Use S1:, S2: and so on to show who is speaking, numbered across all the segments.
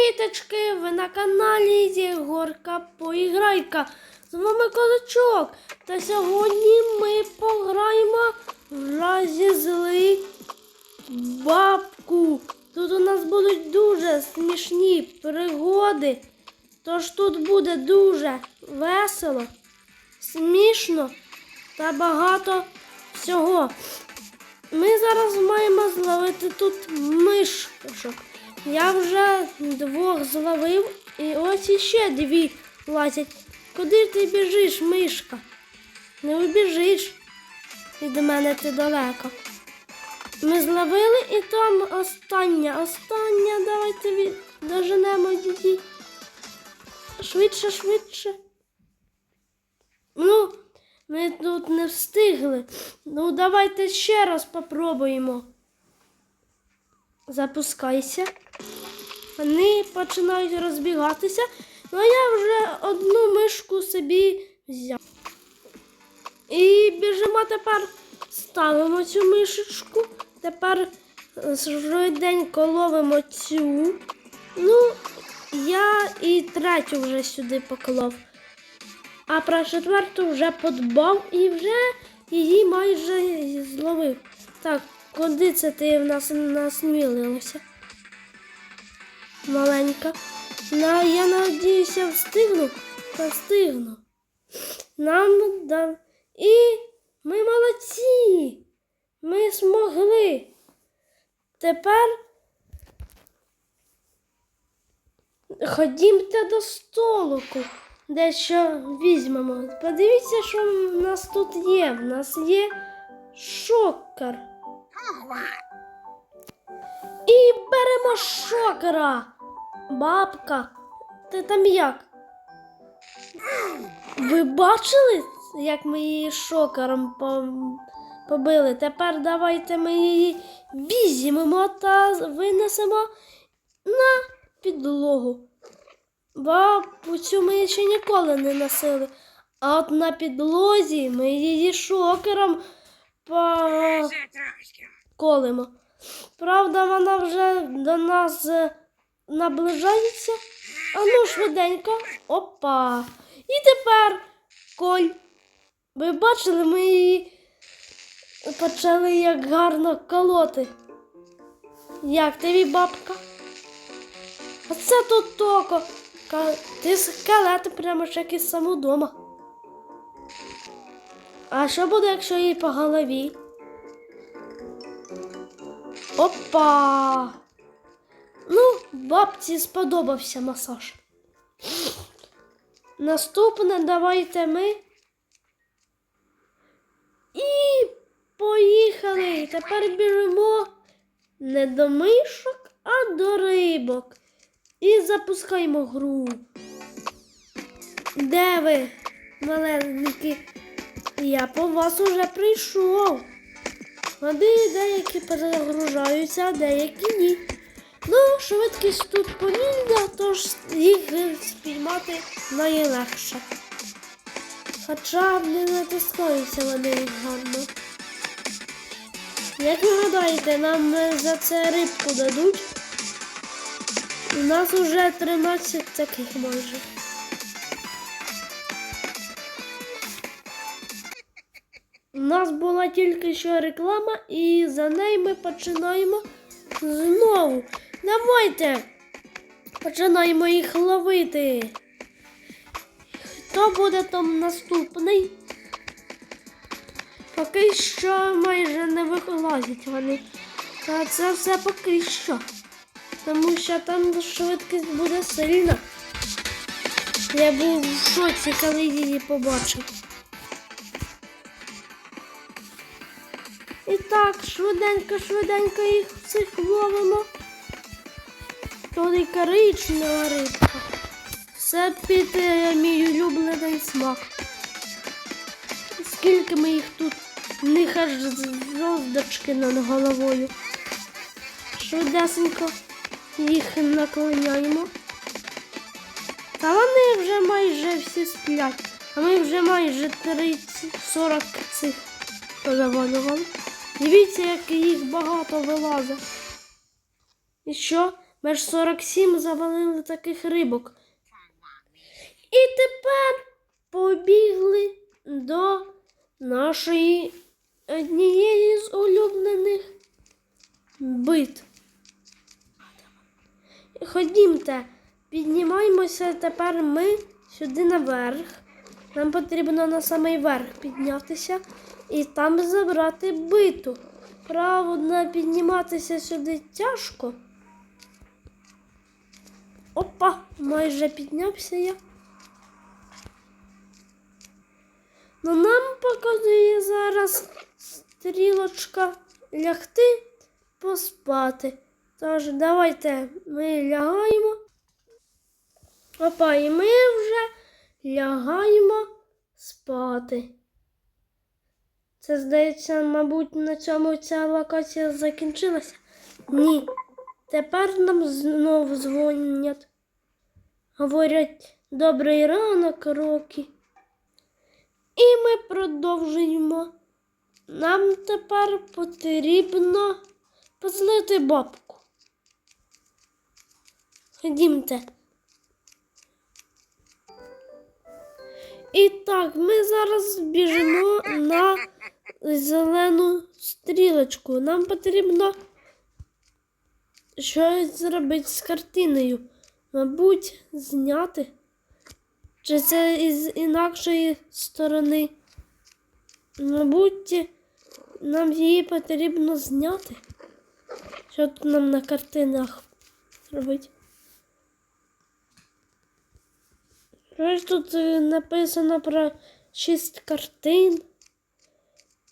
S1: Привіточки! Ви на каналі Єгорка Поіграйка. З вами Козачок. Та сьогодні ми пограємо в разі зли бабку. Тут у нас будуть дуже смішні пригоди. Тож тут буде дуже весело, смішно та багато всього. Ми зараз маємо зловити тут мишок. Я вже двох зловив, і ось іще дві лазять. Куди ти біжиш, мишка? Не убіжиш. Від мене ти далеко. Ми зловили і там остання, остання, давайте від... доженемо її. Швидше, швидше. Ну, ми тут не встигли. Ну, давайте ще раз попробуємо. Запускайся. Вони починають розбігатися. Ну, я вже одну мишку собі взяв. І біжимо тепер, ставимо цю мишечку. Тепер швиденько ловимо цю. Ну, я і третю вже сюди поклав. А про четверту вже подбав і вже її майже зловив. Так, куди це ти в нас насмілилася? Маленька. На, я надіюся, встигну та встигну. Нам да. І ми молодці. Ми змогли. Тепер ходімте до столику, дещо візьмемо. Подивіться, що в нас тут є. В нас є шокер. І беремо шокера. Бабка, ти там як? Ви бачили, як ми її шокером побили? Тепер давайте ми її візьмемо та винесемо на підлогу. Бабусю ми ще ніколи не носили. А от на підлозі ми її шокером поколимо. Правда, вона вже до нас е, наближається. А ну швиденько. Опа. І тепер коль. Ви бачили, ми її почали як гарно колоти. Як тобі бабка? Оце тут токо. Ти скелет прямо ж як із самодома. А що буде, якщо їй по голові? Опа! Ну, бабці сподобався масаж. Наступне давайте ми. І поїхали. Тепер біжимо не до мишок, а до рибок. І запускаємо гру. Де ви, маленькі? Я по вас уже прийшов. Води деякі перегружаються, а деякі ні. Ну, швидкість тут повільна, тож їх спіймати найлегше. Хоча не натискаються вони гарно. Як ви гадаєте, нам за це рибку дадуть? У нас уже 13 таких майже. У нас була тільки що реклама, і за нею ми починаємо знову. Давайте починаємо їх ловити. Хто буде там наступний? Поки що майже не вилазять вони. Та це все поки що. Тому що там швидкість буде сильна. Я був в шоці, коли її побачив. І так, швиденько, швиденько їх всіх ловимо. Тут і коричнева рибка. Все під е, мій улюблений смак. Скільки ми їх тут, них аж зв'язочки над головою. Швидесенько їх наклоняємо. Та вони вже майже всі сплять. А ми вже майже 30-40 цих позавалювали. Дивіться, як їх багато вилазить. І що? Ми ж 47 завалили таких рибок. І тепер побігли до нашої однієї з улюблених бит. Ходімте, піднімаємося тепер ми сюди наверх. Нам потрібно на самий верх піднятися і там забрати биту. Правда, підніматися сюди тяжко. Опа, майже піднявся я. Ну нам показує зараз стрілочка лягти поспати. Тож давайте ми лягаємо. Опа, і ми вже лягаємо спати. Це, здається, мабуть, на цьому ця локація закінчилася. Ні. Тепер нам знову дзвонять. Говорять добрий ранок, Рокі. І ми продовжуємо. Нам тепер потрібно позлити бабку. Ходімте. І так, ми зараз біжимо на зелену стрілочку. Нам потрібно щось зробити з картиною. Мабуть, зняти. Чи це із інакшої сторони? Мабуть, нам її потрібно зняти. Що тут нам на картинах робити? Щось тут е, написано про шість картин.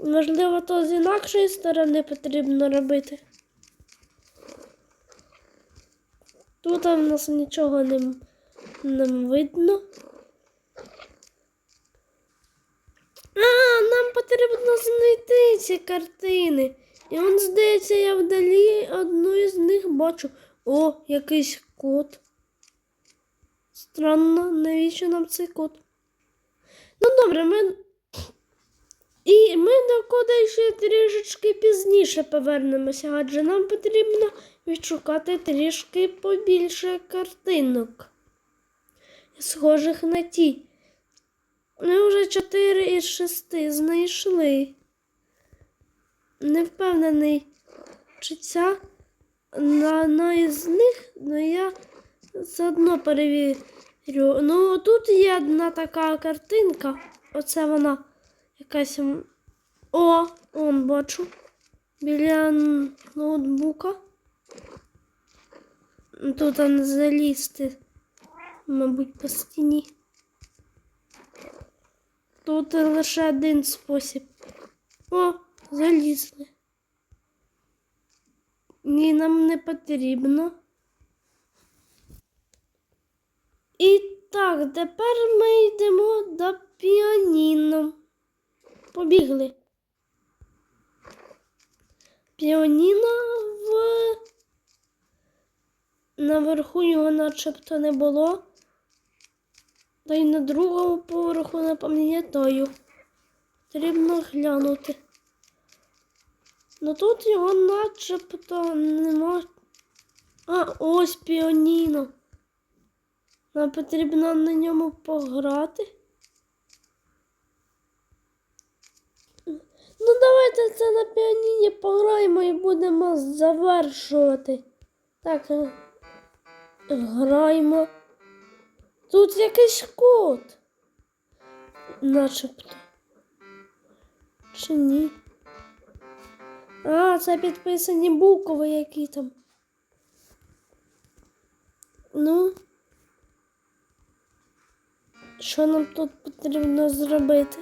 S1: Можливо, то з інакшої сторони потрібно робити. Тут в нас нічого не, не видно. А, нам потрібно знайти ці картини. І он, здається, я вдалі одну із них бачу. О, якийсь кот. Странно, навіщо нам цей кот? Ну, добре, ми. І ми до кода ще трішечки пізніше повернемося, адже нам потрібно відшукати трішки побільше картинок, схожих на ті. Ми вже 4 із 6 знайшли. Не впевнений, чи ця на одна із них, але я заодно перевірю. Ну, тут є одна така картинка. Оце вона якась. О, он бачу. Біля ноутбука. Тут он залізти, мабуть, по стіні. Тут лише один спосіб. О, залізли. Ні, нам не потрібно. І так, тепер ми йдемо до піаніно. Побігли. Піаніно в наверху його начебто не було. Та й на другому поверху не пам'ятаю. Потрібно глянути. Ну тут його начебто нема. А, ось піаніно. Нам потрібно на ньому пограти. Ну, давайте це на піаніні пограємо і будемо завершувати. Так, е, граємо. Тут якийсь код. Начебто. Чи ні? А, це підписані букви які там. Ну. Що нам тут потрібно зробити?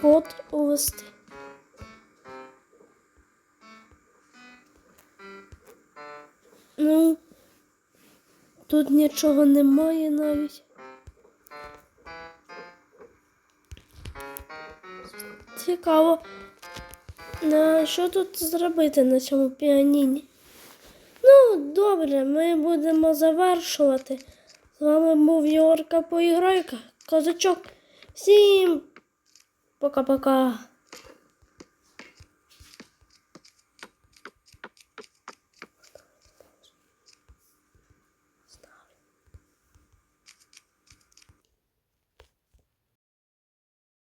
S1: Код увести. Ну, тут нічого немає навіть. Цікаво. А що тут зробити на цьому піаніні? Добре, ми будемо завершувати. З вами був Йорка Поіграйка, козачок. Всім пока-пока.